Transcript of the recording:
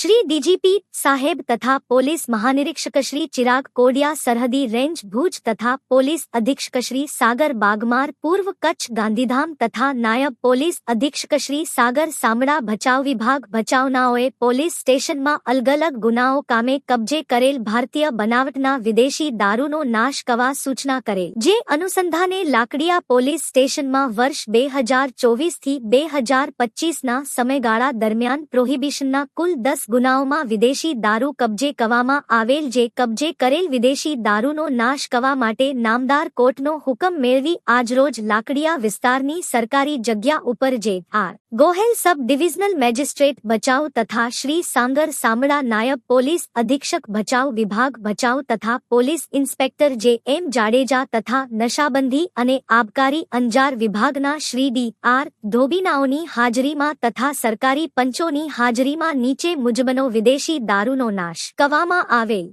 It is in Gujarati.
是 શ્રી ડીજીપી સાહેબ તથા પોલીસ મહાનિરીક્ષક શ્રી ચિરાગ કોડિયા સરહદી રેન્જ ભુજ તથા પોલીસ અધિક્ષક શ્રી સાગર બાગમાર પૂર્વ કચ્છ ગાંધીધામ તથા નાયબ પોલીસ અધિક્ષક શ્રી સાગર સામડા ભચાઉ વિભાગ ભચાઉનાઓએ પોલીસ સ્ટેશનમાં અલગ અલગ ગુનાઓ કામે કબજે કરેલ ભારતીય બનાવટના વિદેશી દારૂનો નાશ કરવા સૂચના કરેલ. જે અનુસંધાને લાકડીયા પોલીસ સ્ટેશનમાં વર્ષ બે હજાર ચોવીસથી બે હજાર પચીસના સમયગાળા દરમિયાન પ્રોહિબિશનના કુલ દસ ગુનાઓમાં વિદેશી દારૂ કબજે કરવામાં આવેલ જે કબજે કરેલ વિદેશી દારૂનો નાશ કરવા માટે નામદાર કોર્ટનો હુકમ મેળવી આજરોજ લાકડિયા વિસ્તારની સરકારી જગ્યા ઉપર જે R. Gohel sub divisional magistrate બચાવ તથા શ્રી સાંગર સામડા નાયબ પોલીસ અધિક્ષક બચાવ વિભાગ બચાવ તથા પોલીસ ઇન્સ્પેક્ટર જે એમ જાડેજા તથા નશાબંધી અને આબકારી અંજાર વિભાગના શ્રી ડી આર ધોબીનાઓની હાજરીમાં તથા સરકારી પંચોની હાજરીમાં નીચે મુજબનો વિદેશી દારૂનો નાશ કરવામાં આવેલ.